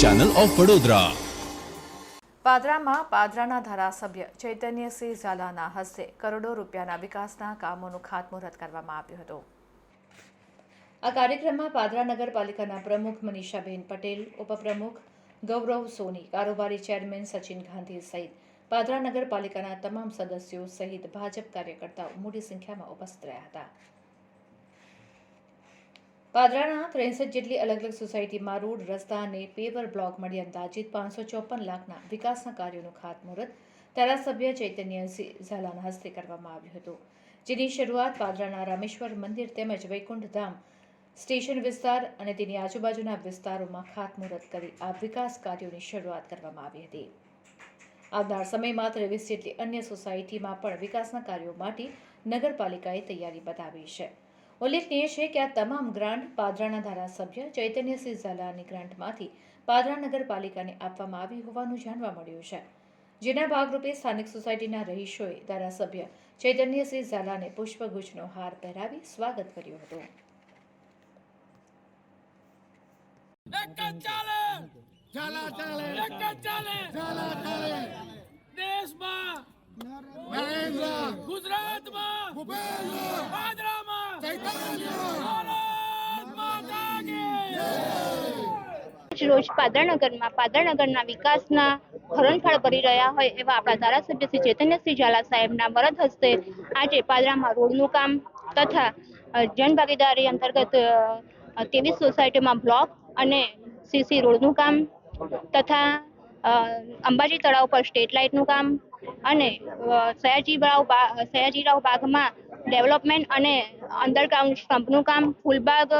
Channel of Vadodara પાદરામાં પાદરાના ધારાસભ્ય ચૈતન્યસિંહ ઝાલાના હસ્તે કરોડો રૂપિયાના વિકાસના કામોનું ખાતમુહૂર્ત કરવામાં આવ્યું હતું. આ કાર્યક્રમમાં પાદરા નગરપાલિકાના પ્રમુખ મનીષાબેન પટેલ, ઉપપ્રમુખ ગૌરવ સોની, કારોબારી ચેરમેન સચિન ગાંધી સહિત પાદરા નગરપાલિકાના તમામ સદસ્યો સહિત ભાજપ કાર્યકર્તાઓ મોટી સંખ્યામાં ઉપસ્થિત રહ્યા હતા. પાદરાના ત્રેસઠ જેટલી અલગ અલગ સોસાયટીમાં રોડ, રસ્તા અને પેવર બ્લોક મળી અંદાજિત પાંચસો ચોપન લાખના વિકાસના કાર્યોનું ખાતમુહૂર્ત ધારાસભ્ય ચૈતન્યસિંહ ઝાલાના હસ્તે કરવામાં આવ્યું હતું. જેની શરૂઆત પાદરાના રામેશ્વર મંદિર તેમજ વૈકુંઠ ધામ સ્ટેશન વિસ્તાર અને તેની આજુબાજુના વિસ્તારોમાં ખાતમુહૂર્ત કરી આ વિકાસ કાર્યોની શરૂઆત કરવામાં આવી હતી. આવનાર સમયમાં ત્રેવીસ જેટલી અન્ય સોસાયટીમાં પણ વિકાસના કાર્યો માટે નગરપાલિકાએ તૈયારી બતાવી છે. ઉલ્લેખનીય છે કે આ તમામ ગ્રાન્ટ પાદરાના ધારાસભ્ય ચૈતન્યસિંહ ઝાલાની ગ્રાન્ટમાંથી પાદરા નગરપાલિકાને આપવામાં આવી હોવાનું જાણવા મળ્યું છે. જેના ભાગરૂપે સ્થાનિક સોસાયટીના રહીશોએ ધારાસભ્ય ચૈતન્યસિંહ ઝાલાને પુષ્પગુચ્છનો હાર પહેરાવી સ્વાગત કર્યું હતું. દેશમાં ગુજરાતમાં રોજ પાદરનગરમાં, પાદરનગરના વિકાસના હરણફાળ ભરી રહ્યા હોય એવા આપણા ધારાસભ્ય શ્રી ચૈતન્યસિંહ ઝાલા સાહેબના વરદ હસ્તે આજે પાદરામાં રોડનું કામ તથા જનભાગીદારી અંતર્ગત તેવીસ સોસાયટીમાં બ્લોક અને સીસી રોડનું કામ તથા અંબાજી તળાવ પર સ્ટ્રીટ લાઇટનું કામ અને સયાજીરાવ સયાજીરાવ બાગમાં ડેવલપમેન્ટ અને અંડરગ્રાઉન્ડ સ્ટમ્પનું કામ, ફૂલબાગ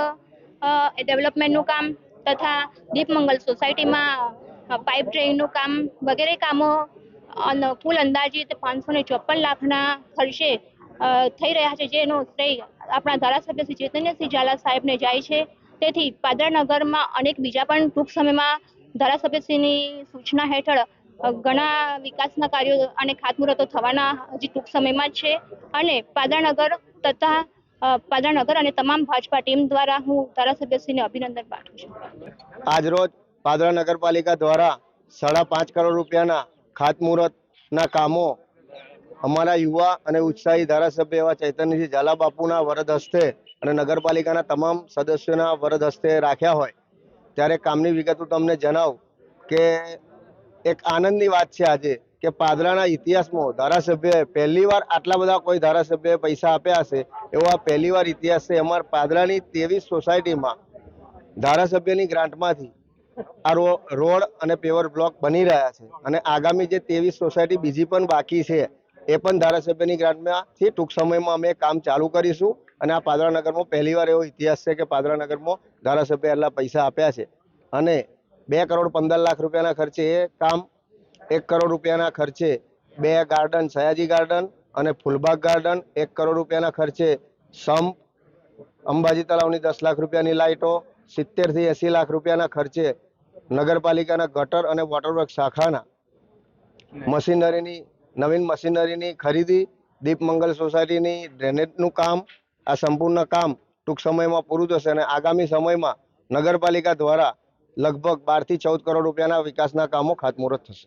ડેવલપમેન્ટનું કામ તથા દીપમંગલ સોસાયટીમાં પાઇપ ડ્રેઇનનું કામ વગેરે કામો કુલ અંદાજિત પાંચસો ને ચોપન લાખના ખર્ચે થઈ રહ્યા છે, જેનો શ્રેય આપણા ધારાસભ્ય શ્રી ચૈતન્યસિંહ ઝાલા સાહેબને જાય છે. તેથી પાદરાનગરમાં અનેક બીજા પણ ટૂંક સમયમાં ધારાસભ્યશ્રીની સૂચના હેઠળ ઘણા વિકાસના કાર્યો અને ખાતમુહૂર્તો થવાના હજી ટૂંક સમયમાં છે. અને પાદરાનગર તથા પાદરાનગર અને તમામ ભાજપા ટીમ દ્વારા હું ધારાસભ્યશ્રીને અભિનંદન પાઠવું છું. આજરોજ પાદરા નગરપાલિકા દ્વારા સાડા પાંચ કરોડ રૂપિયાના ખાતમુહૂર્તના કામો અમારા યુવા અને ઉત્સાહી ધારાસભ્ય એવા ચૈતન્યજી ઝાલા બાપુના વરદ હસ્તે અને નગરપાલિકાના તમામ સદસ્યોના વરદ હસ્તે રાખ્યા હોય. ત્યારે કામની વિગત હું તમને જણાવું કે એક આનંદની વાત છે આજે કે પાદરાના ઇતિહાસમાં ધારાસભ્ય પહેલી વાર આટલા બધા કોઈ ધારાસભ્યએ પૈસા આપ્યા હશે, એવો આ પહેલીવાર ઇતિહાસ છે. અમાર પાદરાની ત્રેવીસ સોસાયટીમાં ધારાસભ્યની ગ્રાન્ટમાંથી આ રોડ અને પેવર બ્લોક બની રહ્યા છે. અને આગામી જે ત્રેવીસ સોસાયટી બીજી પણ બાકી છે, એ પણ ધારાસભ્યની ગ્રાન્ટમાંથી ટૂંક સમયમાં અમે કામ ચાલુ કરીશું. અને આ પાદરા નગરમાં પહેલીવાર એવો ઇતિહાસ છે કે પાદરા નગરમાં ધારાસભ્ય એટલા પૈસા આપ્યા છે. અને બે કરોડ પંદર લાખ રૂપિયાના ખર્ચે એ કામ, એક કરોડ રૂપિયાના ખર્ચે બે ગાર્ડન, સયાજી ગાર્ડન અને ફૂલબાગ ગાર્ડન, એક કરોડ રૂપિયાના ખર્ચે સંપ, અંબાજી તળાવની દસ લાખ રૂપિયાની લાઇટો, સિત્તેરથી એંસી લાખ રૂપિયાના ખર્ચે નગરપાલિકાના ગટર અને વોટરવર્ક શાખાના મશીનરીની, નવીન મશીનરીની ખરીદી, દીપમંગલ સોસાયટીની ડ્રેનેજનું કામ, આ સંપૂર્ણ કામ ટૂંક સમયમાં પૂરું થશે અને આગામી સમયમાં નગરપાલિકા દ્વારા લગભગ બારથી ચૌદ કરોડ રૂપિયાના વિકાસના કામો ખાતમુહૂર્ત થશે.